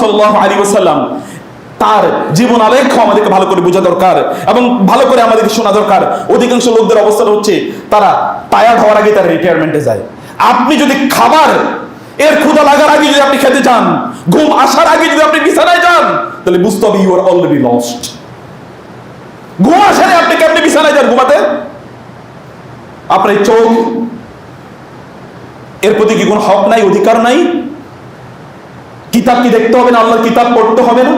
সাল্লাল্লাহু আলাইহি ওয়াসাল্লাম, তার জীবন আলেখ্য আমাদেরকে ভালো করে বোঝা দরকার এবং ভালো করে আমাদেরকে শোনা দরকার। অধিকাংশ লোকদের অবস্থা হচ্ছে, তারা টায়ার্ড হওয়ার আগে তারা রিটায়ারমেন্টে যায়। আপনি যদি খাবার, এর ক্ষুধা লাগার আগে যদি আপনি খেতে চান, ঘুম আসার আগে যদি আপনি বিছানায় যান, তাহলে বুঝতে হবে ইউ আর অলরেডি লস্ট ঘুম আসারে আপনি কেমনি বিছানায় যান ঘুমাতে? আপনার চোখ, এর প্রতি কি কোনো হক নাই, অধিকার নাই? কিতাব কি দেখতে হবে না? আল্লাহর কিতাব পড়তে হবে না?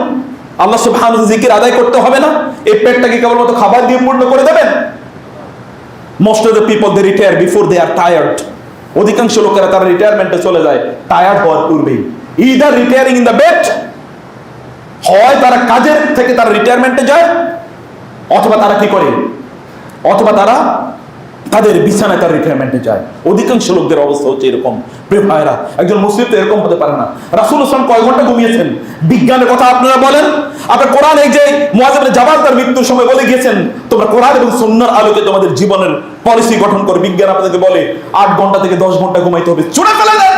আল্লাহ সুবহানাহু জিকির আদায় করতে হবে না? এই পেটটাকে কেবলমাত্র খাবার দিয়ে পূর্ণ করে দেবেন? Most of the people they retire before they are tired অধিকাংশ লোকেরা তারা রিটায়ারমেন্টে চলে যায়। টায়ার্ড হওয়ার পূর্বেই। Either retiring in the bed হয় তারা কাজের থেকে তারা রিটায়ারমেন্টে যায়, অথবা তারা কি করে? অথবা তারা তাদের বিছানায় তার রিটায়ারমেন্টে যায়। অধিকাংশ লোকদের অবস্থা হচ্ছে এরকম। প্রিয় ভাইরা একজন মুসলিম তো এরকম হতে পারে না। রাসুল ইসলাম কয় ঘণ্টা ঘুমিয়েছেন? বিজ্ঞানের কথা আপনারা বলেন? আপনার কোরআন এই যে মুয়াজিব জাবাল তার মৃত্যুর সময় বলে গিয়েছেন, তোমরা কোরআন এবং সুন্নার আলোকে তোমাদের জীবনের পলিসি গঠন করে। বিজ্ঞান আপনাদেরকে বলে, আট ঘণ্টা থেকে দশ ঘণ্টা ঘুমাইতে হবে। ছুড়ে ফেলে দেন!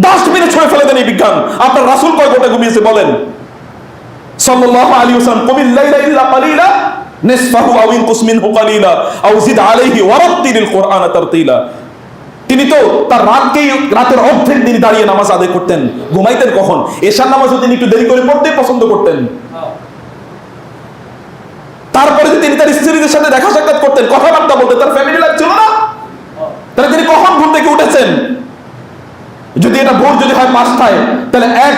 ডাস্টবিনে ছুঁড়ে ফেলে দেন এই বিজ্ঞান। আপনার রাসুল কয় ঘণ্টা ঘুমিয়েছে বলেন? সাল্লাল্লাহু আলাইহি ওয়াসাল্লাম, কুমিল লাইলা ইল্লা কালিলা। নিসফাহু আও ইনকুস মিনহু কালিলা আও জিদ আলাইহি তারতিলা। তিনি তো তার রাতকেই, রাতের অর্ধেক তিনি দাঁড়িয়ে নামাজ আদায় করতেন। ঘুমাইতেন কখন? এশার নামাজও তিনি একটু দেরি করে পড়তে পছন্দ করতেন। তারপরে তিনি তার স্ত্রীদের সাথে দেখা সাক্ষাৎ করতেন, কথাবার্তা বলতেন, তার ফ্যামিলি লাইফ ছিল না? তাহলে তিনি কখন ঘুম থেকে উঠেছেন? যদি এটা ভোর যদি হয় পাঁচটায়, তাহলে এক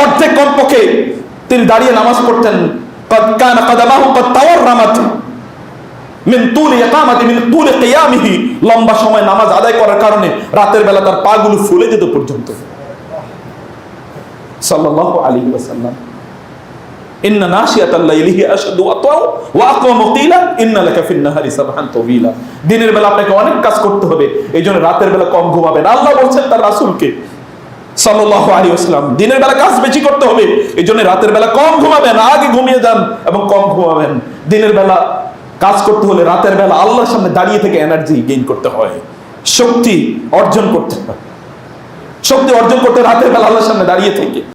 অর্ধেক কমপক্ষে তিনি দাঁড়িয়ে নামাজ পড়তেন। قد كان قدمه قد تورمت মিন তুলি ইকামাতি মিন তুলি কিয়ামিহি লম্বা সময় নামাজ আদায় করার কারণে রাতের বেলা তার পাগুলো ফুলে যেত পর্যন্ত সাল্লাল্লাহু আলাইহি ওয়াসাল্লাম ইন্না নাশিয়াতাল লাইলি হিয়া আশাদু ওয়াতওয়া ওয়া আকওয়ামু কিলা ইন্না লাকা ফিন নাহারি সাবহান তাওয়িলা দিনের বেলা আপনাকে অনেক কাজ করতে হবে এইজন্য রাতের বেলা কম ঘুমাবেন আল্লাহ বলছেন তার রাসূলকে সাল্লাল্লাহু আলী ওয়াসাল্লাম। দিনের বেলা কাজ বেশি করতে হবে এই জন্য রাতের বেলা কম ঘুমাবেন, আগে ঘুমিয়ে যান এবং কম ঘুমাবেন। দিনের বেলা কাজ করতে হলে রাতের বেলা আল্লাহর সামনে দাঁড়িয়ে থেকে এনার্জি গেইন করতে হয়, শক্তি অর্জন করতে হয়। শক্তি অর্জন করতে রাতের বেলা আল্লাহর সামনে দাঁড়িয়ে থেকে।